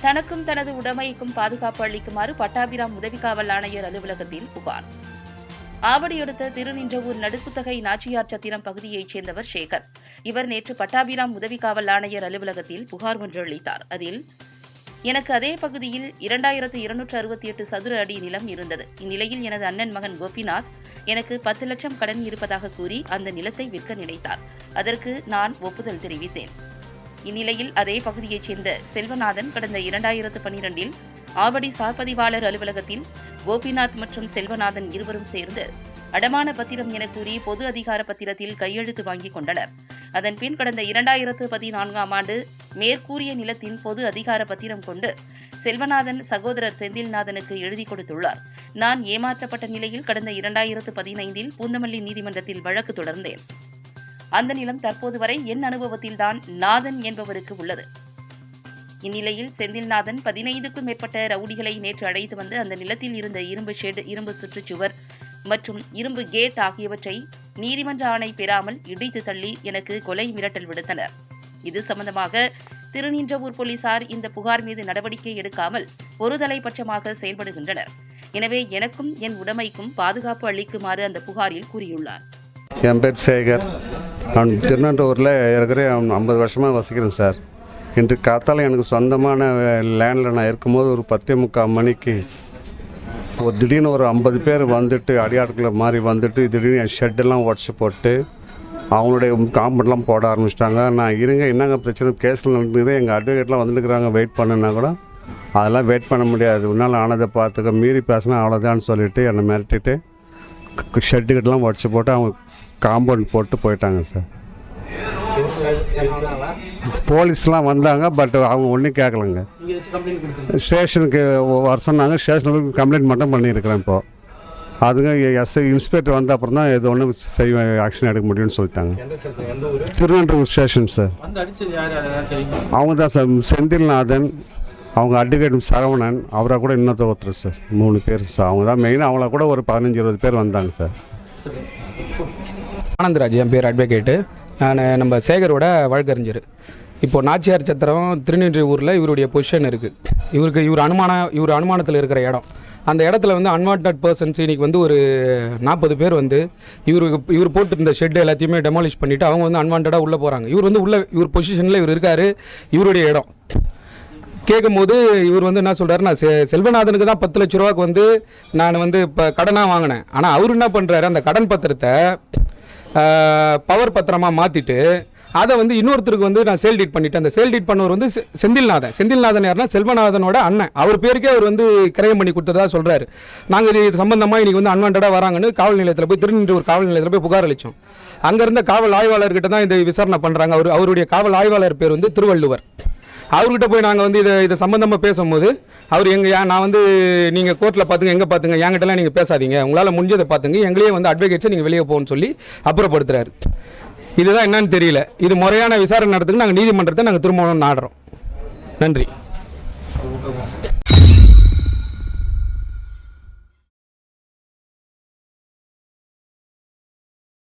தனக்கும் தனது உடைமைக்கும் பாதுகாப்பு அளிக்குமாறு பட்டாபிராம் உதவி காவல் ஆணையர் அலுவலகத்தில் புகார். ஆவடி அடுத்த திருநின்றவூர் நடுக்குத்தகை நாச்சியார் சத்திரம் பகுதியைச் சேர்ந்தவர் சேகர். இவர் நேற்று பட்டாபிராம் உதவி காவல் ஆணையர் அலுவலகத்தில் புகார் ஒன்று அளித்தார். அதில் எனக்கு அதே பகுதியில் இரண்டாயிரத்து இருநூற்று அறுபத்தி எட்டு சதுர அடி நிலம் இருந்தது. இந்நிலையில் எனது அண்ணன் மகன் கோபிநாத் எனக்கு பத்து லட்சம் கடன் இருப்பதாக கூறி அந்த நிலத்தை விற்க நினைத்தார். அதற்கு நான் ஒப்புதல் தெரிவித்தேன். இந்நிலையில் அதே பகுதியைச் சேர்ந்த செல்வநாதன் கடந்த இரண்டாயிரத்து பனிரெண்டில் ஆவடி சார்பதிவாளர் அலுவலகத்தில் கோபிநாத் மற்றும் செல்வநாதன் இருவரும் சேர்ந்து அடமான பத்திரம் என கூறி பொது அதிகார பத்திரத்தில் கையெழுத்து வாங்கிக் கொண்டனர். அதன்பின் கடந்த இரண்டாயிரத்து பதினான்காம் ஆண்டு மேற்கூறிய நிலத்தின் பொது அதிகார பத்திரம் கொண்டு செல்வநாதன் சகோதரர் செந்தில்நாதனுக்கு எழுதி கொடுத்துள்ளார். நான் ஏமாற்றப்பட்ட நிலையில் கடந்த இரண்டாயிரத்து பதினைந்தில் பூந்தமல்லி நீதிமன்றத்தில் வழக்கு தொடர்ந்தேன். அந்த நிலம் தற்போது வரை என் அனுபவத்தில்தான் நாதன் என்பவருக்கு உள்ளது. இந்நிலையில் செந்தில்நாதன் பதினைந்துக்கும் மேற்பட்ட ரவுடிகளை நேற்று அழைத்து வந்து அந்த நிலத்தில் இருந்த இரும்பு ஷெட் இரும்பு சுற்றுச்சுவர் மற்றும் இரும்பு கேட் ஆகியவற்றை நீதிமன்ற ஆணை பெறாமல் இடித்து தள்ளி எனக்கு கொலை மிரட்டல் விடுத்தனர். இது சம்பந்தமாக திருநின்றவூர் போலீசார் இந்த புகார் மீது நடவடிக்கை எடுக்காமல் ஒருதலை பட்சமாக செயல்படுகின்றனர். எனவே எனக்கும் என் உடைமைக்கும் பாதுகாப்பு அளிக்குமாறு அந்த புகாரில் கூறியுள்ளார். என் பேர் சேகர். நான் திருநெல்வேலியில் இருக்கிறேன் ஐம்பது வருஷமாக வசிக்கிறேன் சார். இன்று காத்தால எனக்கு சொந்தமான லேண்டில் நான் இருக்கும்போது ஒரு பத்தே முக்கால் மணிக்கு ஒரு திடீர்னு ஒரு ஐம்பது பேர் வந்துட்டு அடியாட்களை மாதிரி வந்துட்டு திடீர்னு என் ஷெட்டெல்லாம் உடச்சி போட்டு அவங்களுடைய காம்பெண்ட்லாம் போட ஆரம்பிச்சிட்டாங்க. நான் இருங்க என்னங்க பிரச்சனை? கேஸில் நடந்துக்குது எங்கள் அட்வொகேட்லாம் வந்துருக்குறாங்க வெயிட் பண்ணுன்னா கூட அதெல்லாம் வெயிட் பண்ண முடியாது. உன்னால் ஆனதை பார்த்துக்க மீறி பேசினா அவ்வளோதான்னு சொல்லிவிட்டு என்னை மிரட்டிட்டு ஷெட்டுக்கிட்டலாம் உடச்சி போட்டு அவங்க காம்பவுண்ட் போட்டு போயிட்டாங்க சார். போலீஸ்லாம் வந்தாங்க பட் அவங்க ஒன்றும் கேட்கலங்க ஸ்டேஷனுக்கு வர சொன்னாங்க ஸ்டேஷனுக்கு கம்ப்ளைண்ட் மட்டும் பண்ணியிருக்கிறேன் இப்போது அதுங்க எஸ் இன்ஸ்பெக்டர் வந்த அப்புறம் தான் எது ஒன்றும் செய்ய ஆக்ஷன் எடுக்க முடியும்னு சொல்லிட்டாங்க. எந்த ஸ்டேஷன் சார். அவங்க தான் சார் செந்தில்நாதன் அவங்க அட்வொகேட் சரவணன் அவராக கூட இன்னொருத்தர் ஒருத்தர் சார் மூணு பேர் சார் அவங்க தான் மெயினாக அவங்கள கூட ஒரு பதினஞ்சு இருபது பேர் வந்தாங்க சார் ஆனந்தராஜ் என் பேர் அட்வொகேட்டு நான் நம்ம சேகரோட வழக்கறிஞர். இப்போ நாச்சியார் சத்திரம் திருநெல்வேலி ஊரில் இவருடைய பொசிஷன் இருக்குது இவருக்கு இவர் அனுமான இவர் அனுமானத்தில் இருக்கிற இடம். அந்த இடத்துல வந்து அன்வான்ட் பர்சன்ஸ் இன்னைக்கு வந்து ஒரு நாற்பது பேர் வந்து இவருக்கு இவர் போட்டிருந்த ஷெட் எல்லாத்தையுமே டெமாலிஷ் பண்ணிவிட்டு அவங்க வந்து அன்வான்டாக உள்ளே போகிறாங்க இவர் வந்து உள்ள இவர் பொசிஷனில் இவர் இருக்கார். இவருடைய இடம். கேட்கும்போது இவர் வந்து என்ன சொல்றாரு நான் செ செல்வநாதனுக்கு தான் பத்து லட்ச ரூபாய்க்கு வந்து நான் வந்து இப்போ கடனாக வாங்கினேன். ஆனால் அவர் என்ன பண்ணுறாரு அந்த கடன் பத்திரத்தை பவர் பத்திரமாக மாற்றிட்டு அதை வந்து இன்னொருத்தருக்கு வந்து நான் சேல் டீட் பண்ணிட்டேன். அந்த சேல் டீட் பண்ணவர் வந்து செந்தில்நாதன். செந்தில்நாதன் யாருன்னா செல்வநாதனோட அண்ணன். அவர் பேருக்கே அவர் வந்து கிரயம் பண்ணி கொடுத்ததா சொல்கிறாரு நாங்கள் இது இது சம்பந்தமாக இன்னைக்கு வந்து அன்வான்டாக வராங்கன்னு காவல் நிலையத்தில் போய் திருநெல்வேலி காவல் நிலையத்தில் போய் புகார் அளித்தோம் அங்கே இருந்த காவல் ஆய்வாளர்கிட்ட தான் இந்த விசாரணை பண்ணுறாங்க அவர் அவருடைய காவல் ஆய்வாளர் பேர் வந்து திருவள்ளுவர். அவர்கிட்ட போய் நாங்கள் வந்து இதை இதை சம்மந்தமாக பேசும்போது அவர் எங்கள் நான் வந்து நீங்கள் கோர்ட்டில் பார்த்துங்க எங்கே பார்த்துங்க என்கிட்டலாம் நீங்கள் பேசாதீங்க. உங்களால் முடிஞ்சதை பார்த்துங்க எங்களையே வந்து அட்வொகேட்ஸை நீங்கள் வெளியே போகணும்னு சொல்லி அப்புறப்படுத்துறாரு. இதுதான் என்னன்னு தெரியல. இது முறையான விசாரணை நடத்துக்கு நாங்கள் நீதிமன்றத்தை நாங்கள் திரும்பணும்னு நாடுறோம். நன்றி.